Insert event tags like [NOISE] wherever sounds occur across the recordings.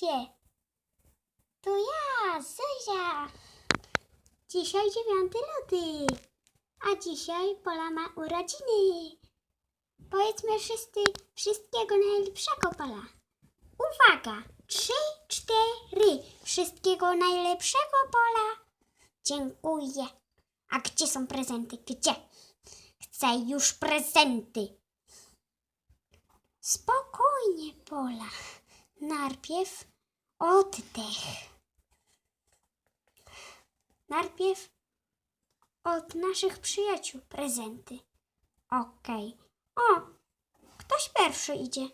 Patrzcie! To ja, Zuzia! Dzisiaj 9 luty, a dzisiaj Pola ma urodziny. Powiedzmy wszyscy wszystkiego najlepszego, Pola. Uwaga! Trzy, cztery. Wszystkiego najlepszego, Pola. Dziękuję. A gdzie są prezenty? Gdzie? Chcę już prezenty. Spokojnie, Pola. Najpierw oddech. Najpierw od naszych przyjaciół prezenty. Okej. O, ktoś pierwszy idzie.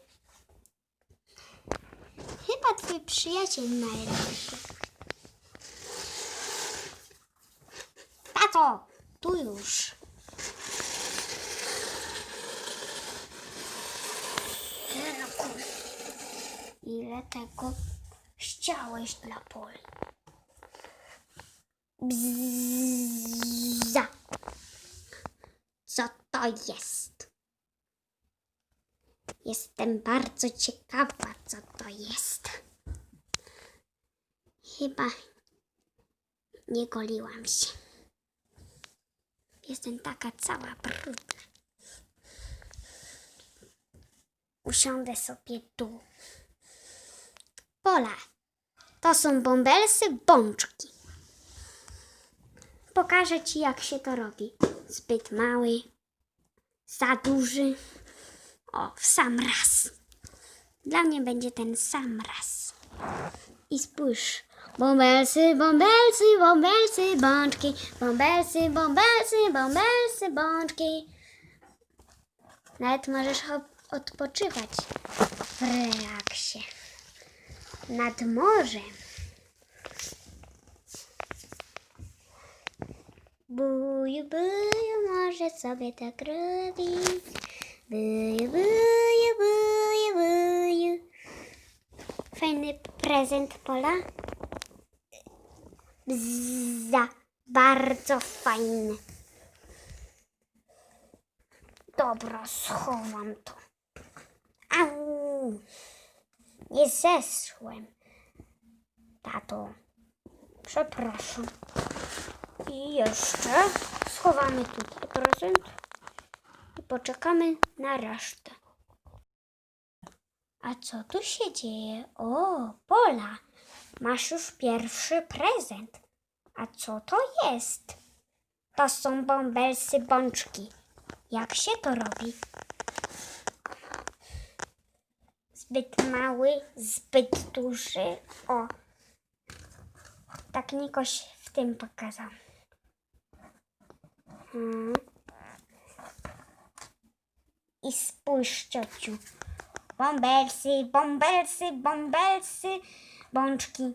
Chyba twój przyjaciel najlepszy. Tato, tu już. Synku, ile tego chciałeś dla Poli? Bzza. Co to jest? Jestem bardzo ciekawa, co to jest. Chyba nie goliłam się. Jestem taka cała brudna. Usiądę sobie tu. Pola, to są bąbelsy bączki. Pokażę ci, jak się to robi. Zbyt mały, za duży. O, w sam raz. Dla mnie będzie ten sam raz. I spójrz. Bąbelsy, bąbelsy, bąbelsy, bączki. Bąbelsy, bąbelsy, bąbelsy, bączki. Nawet możesz odpoczywać w relaksie. Nad morzem. Buju, buju, może sobie tak robi. Buju, buju, buju, buju. Fajny prezent Pola. Bzza, bardzo fajny. Dobra, schowam to. Au! Nie zesłem. Tato, przepraszam. I jeszcze schowamy tutaj prezent i poczekamy na resztę. A co tu się dzieje? O, Pola, masz już pierwszy prezent. A co to jest? To są bąbelsy bączki. Jak się to robi? Zbyt mały, zbyt duży. O, tak Nikoś w tym pokazał. Hmm. I spójrz, ciociu. Bąbelsy, bąbelsy, bąbelsy, bączki.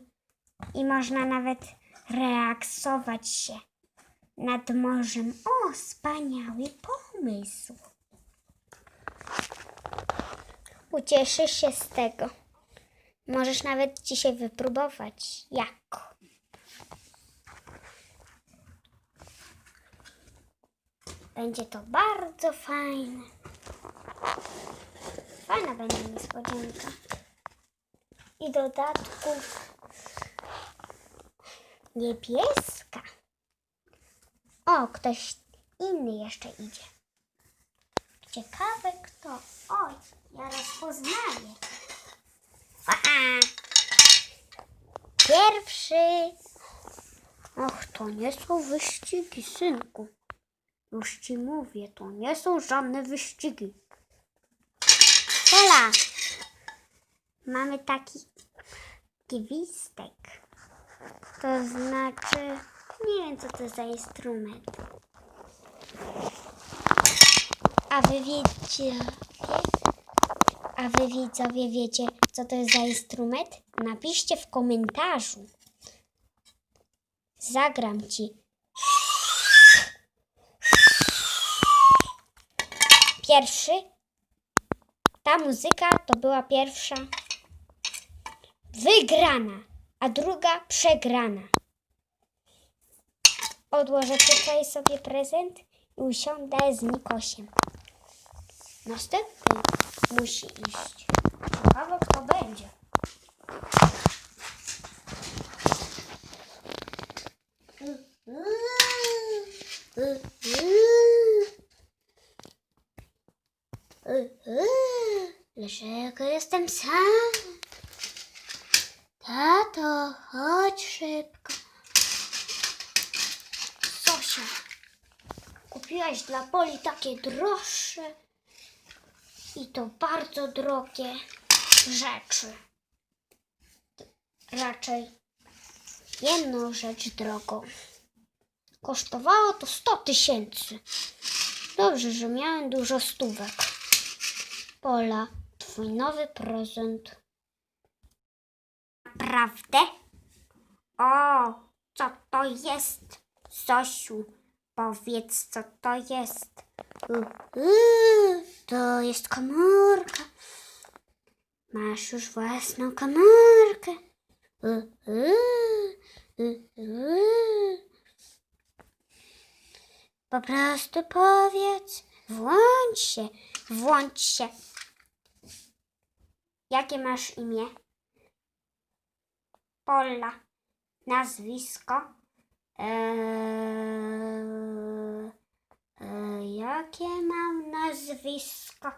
I można nawet relaksować się nad morzem. O, wspaniały pomysł. Ucieszysz się z tego. Możesz nawet dzisiaj wypróbować, jak. Będzie to bardzo fajne. Fajna będzie niespodzianka. I dodatku niebieska. O, ktoś inny jeszcze idzie. Ciekawe kto. Oj, ja rozpoznaję. Aha. Pierwszy. Och, to nie są wyścigi, synku. Już ci mówię, to nie są żadne wyścigi. Pola, mamy taki gwizdek. To znaczy, nie wiem co to za instrument. A wy wiecie, a wy widzowie wiecie, co to jest za instrument? Napiszcie w komentarzu. Zagram ci. Pierwszy. Ta muzyka to była pierwsza wygrana, a druga przegrana. Odłożę tutaj sobie prezent i usiądę z Nikosiem. Następny musi iść. Ciekawe kto będzie. Dlaczego jestem sam? Tato, chodź szybko. Sosia, kupiłaś dla Poli takie droższe i to bardzo drogie rzeczy. Raczej jedną rzecz drogą. Kosztowało to 100 tysięcy. Dobrze, że miałem dużo stówek. Pola, twój nowy prezent. Naprawdę? O, co to jest? Zosiu, powiedz, co to jest. To jest komórka. Masz już własną komórkę. Po prostu powiedz, włącz się, włącz się. Jakie masz imię? Pola. Nazwisko? Eee, jakie mam nazwisko?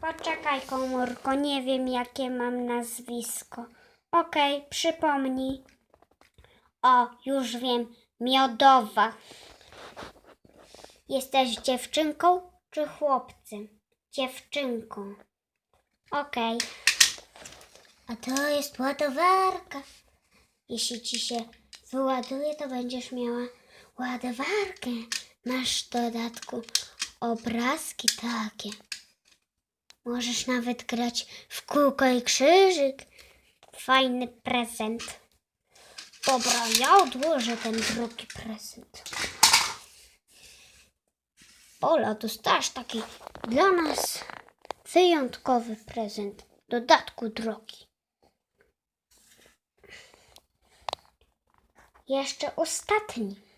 Poczekaj, komórko, nie wiem, jakie mam nazwisko. Okej, przypomnij. O, już wiem, miodowa. Jesteś dziewczynką czy chłopcem? Dziewczynką. Okej. A to jest ładowarka. Jeśli ci się wyładuje, to będziesz miała ładowarkę. Masz w dodatku obrazki takie. Możesz nawet grać w kółko i krzyżyk. Fajny prezent. Dobra, ja odłożę ten drugi prezent. Ola, dostałaś taki dla nas wyjątkowy prezent. Dodatku drogi. Jeszcze ostatni.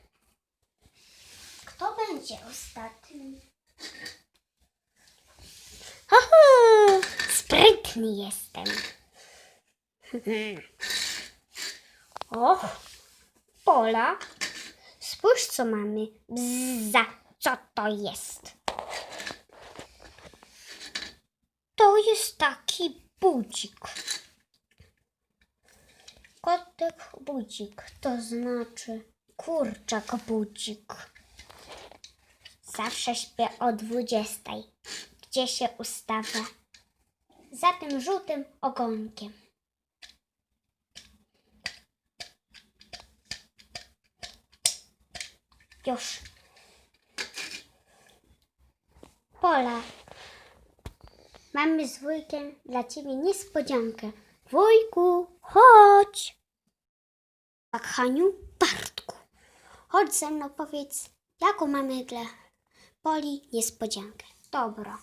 Kto będzie ostatni? Ho, ho, sprytny jestem. [LAUGHS] Och, Pola, spójrz co mamy. Bzza, co to jest? To jest taki budzik. Kotek budzik, to znaczy kurczak budzik. Zawsze śpię o dwudziestej. Gdzie się ustawia? Za tym żółtym ogonkiem. Już. Pola. Mamy z wujkiem dla ciebie niespodziankę. Wujku, chodź. Tak, Haniu, Bartku. Chodź ze mną, powiedz, jaką mamy dla Poli niespodziankę. Dobra,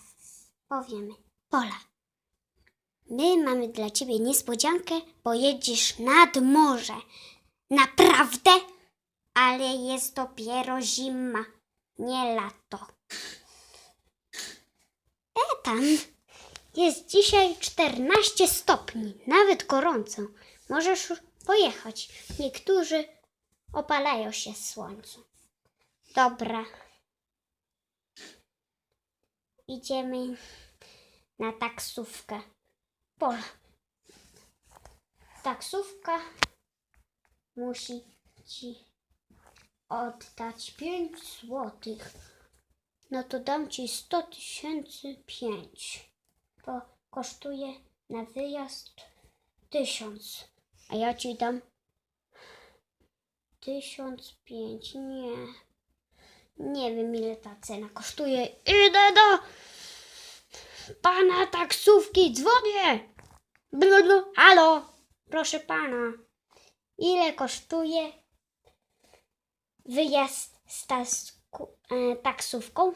powiemy. Pola, my mamy dla ciebie niespodziankę, bo jedziesz nad morze. Naprawdę? Ale jest dopiero zima, nie lato. E jest dzisiaj 14 stopni, nawet gorąco. Możesz pojechać. Niektórzy opalają się w słońcu. Dobra. Idziemy na taksówkę. Pola. Taksówka musi ci oddać 5 złotych. No to dam ci 100 tysięcy pięć. To kosztuje na wyjazd tysiąc. A ja ci dam tysiąc pięć. Nie. Nie wiem ile ta cena kosztuje. Idę do pana taksówki. Dzwonię. Blu. Halo. Proszę pana. Ile kosztuje wyjazd z tasku, e, taksówką?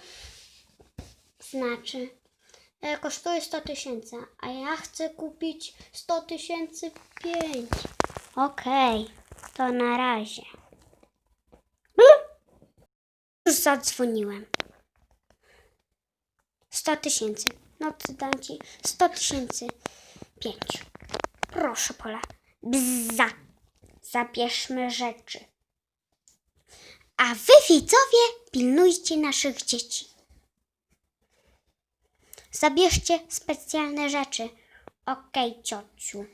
Znaczy, e, kosztuje 100 tysięcy, a ja chcę kupić 100 tysięcy pięć. Okej, to na razie. Blu! Już zadzwoniłem. 100 tysięcy. No to dam ci 100 tysięcy pięć. Proszę, Pola. Bzza. Zabierzmy rzeczy. A wy, widzowie, pilnujcie naszych dzieci. zabierzcie specjalne rzeczy. Okej, ciociu.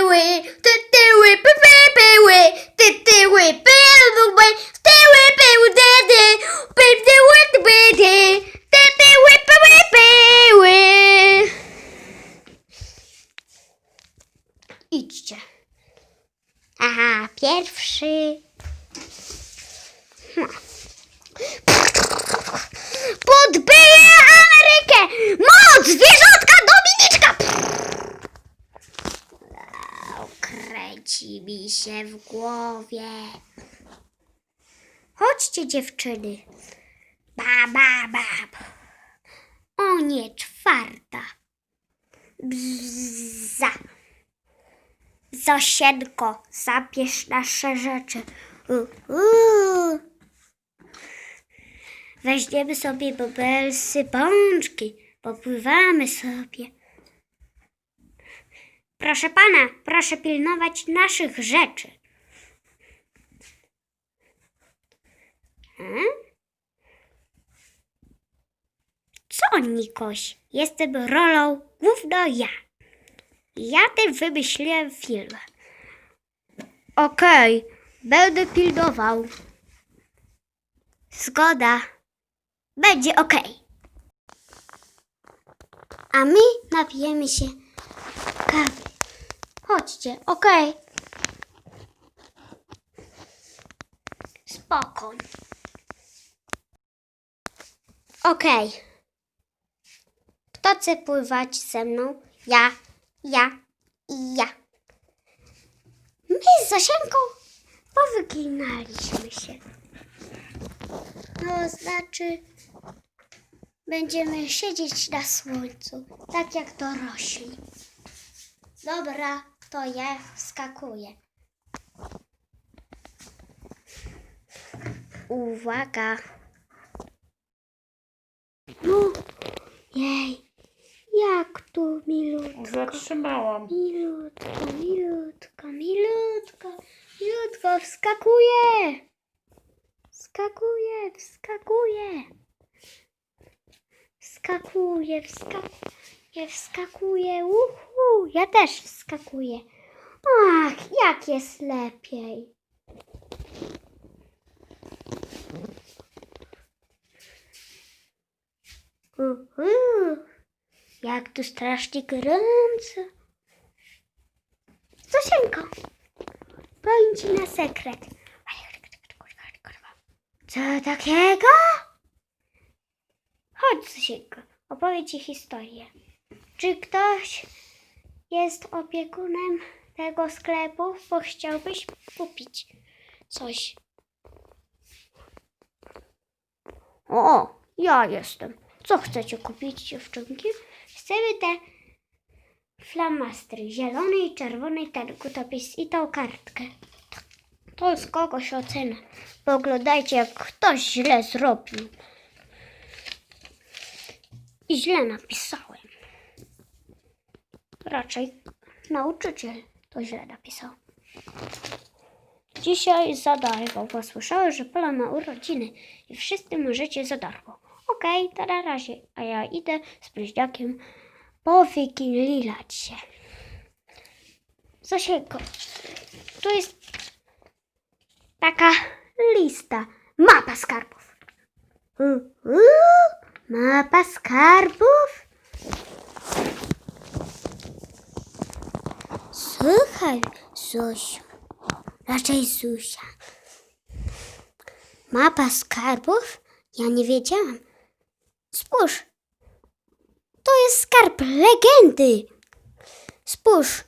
Były, ty tyły były, ty tyły były, tyły były, dedy, były, były, ty tyły były. Idźcie. Aha, pierwszy. Podbiję się w głowie. Chodźcie, dziewczyny. Ba, ba, ba. O nie, czwarta. Bzza. Zosienko, zabierz nasze rzeczy. U, u. Weźmiemy sobie bobelsy, bączki. Popływamy sobie. Proszę pana, proszę pilnować naszych rzeczy. Hmm? Co, Nikoś? Jestem rolą główną ja. Ja ten wymyśliłem film. Okej, będę pilnował. Zgoda. Będzie okej. A my napijemy się kawy. Chodźcie, okej. Spokój. Okej. Kto chce pływać ze mną? Ja, ja i ja. My z Zosienką powyglinaliśmy się. No, znaczy, będziemy siedzieć na słońcu, tak jak dorośli. Dobra, to ja wskakuję. Uwaga. No, jej, jak tu milutko. Zatrzymałam. Milutko, milutko, milutko, milutko, wskakuję. Wskakuję, wskakuję. Wskakuję, wskakuję, wskakuję. Uhu, ja też wskakuję. Ach, jak jest lepiej. Uhu, jak tu strasznie gorąco. Zosieńko, powiem ci na sekret. Co takiego? Chodź, Zosieńko, opowiem ci historię. Czy ktoś jest opiekunem tego sklepu, bo chciałbyś kupić coś? O, ja jestem. Co chcecie kupić, dziewczynki? Chcemy te flamastry, zielony i czerwony, ten kutopis i tą kartkę. To z kogoś ocena. Poglądajcie, jak ktoś źle zrobił. I źle napisałem. Raczej nauczyciel to źle napisał. Dzisiaj za darmo, bo słyszałem, że Pola ma urodziny i wszyscy możecie za darmo. Okej, to na razie, a ja idę z bliźniakiem powygililać się. Zosiejko, tu jest taka lista, mapa skarbów. Mapa skarbów? Słuchaj, Zosiu, raczej Zusia. Mapa skarbów? Ja nie wiedziałam. Spójrz, to jest skarb legendy. Spójrz,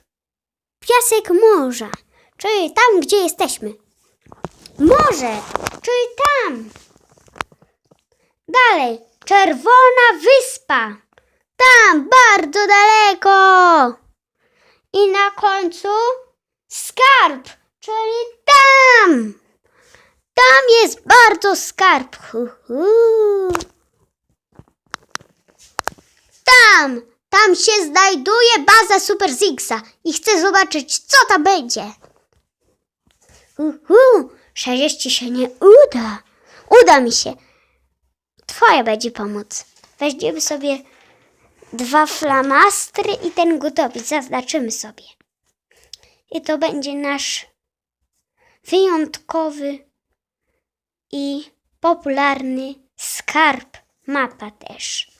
piasek morza, czyli tam, gdzie jesteśmy. Morze, czyli tam. Dalej, czerwona wyspa. Tam, bardzo daleko. I na końcu skarb, czyli tam. Tam jest bardzo skarb. Hu. Tam, tam się znajduje baza Super Zigsa i chcę zobaczyć, co tam będzie. Uhu, 60 się nie uda. Uda mi się. twoja będzie pomoc. Weźmiemy sobie dwa flamastry i ten gotowiec zaznaczymy sobie. I to będzie nasz wyjątkowy i popularny skarb. Mapa też.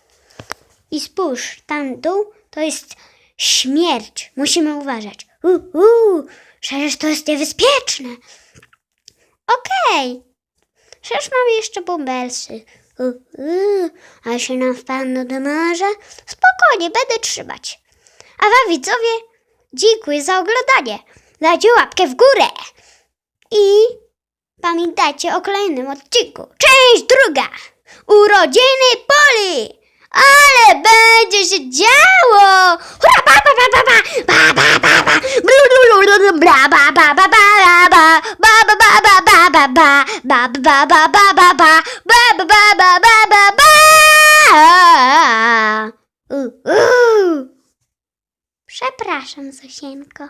I spójrz, tam dół to jest śmierć. Musimy uważać. Uuu, przecież to jest niebezpieczne. Okej. Przecież mamy jeszcze bąbelsy. A się nam wpadną do morza? Spokojnie, będę trzymać. A wam widzowie, dziękuję za oglądanie. Dajcie łapkę w górę. I pamiętajcie o kolejnym odcinku. Część druga. Urodziny Poli. Ale będzie się działo! Ba, ba, ba, ba, ba, ba, ba, ba, ba, blu, blu, blu, bla, ba, ba, ba, ba, ba, ba, ba, ba, ba, ba, ba, ba, ba, ba, ba, ba, ba, ba, ba, ba, ba, ba, ba, ba, ba, ba. Przepraszam, Zosienko.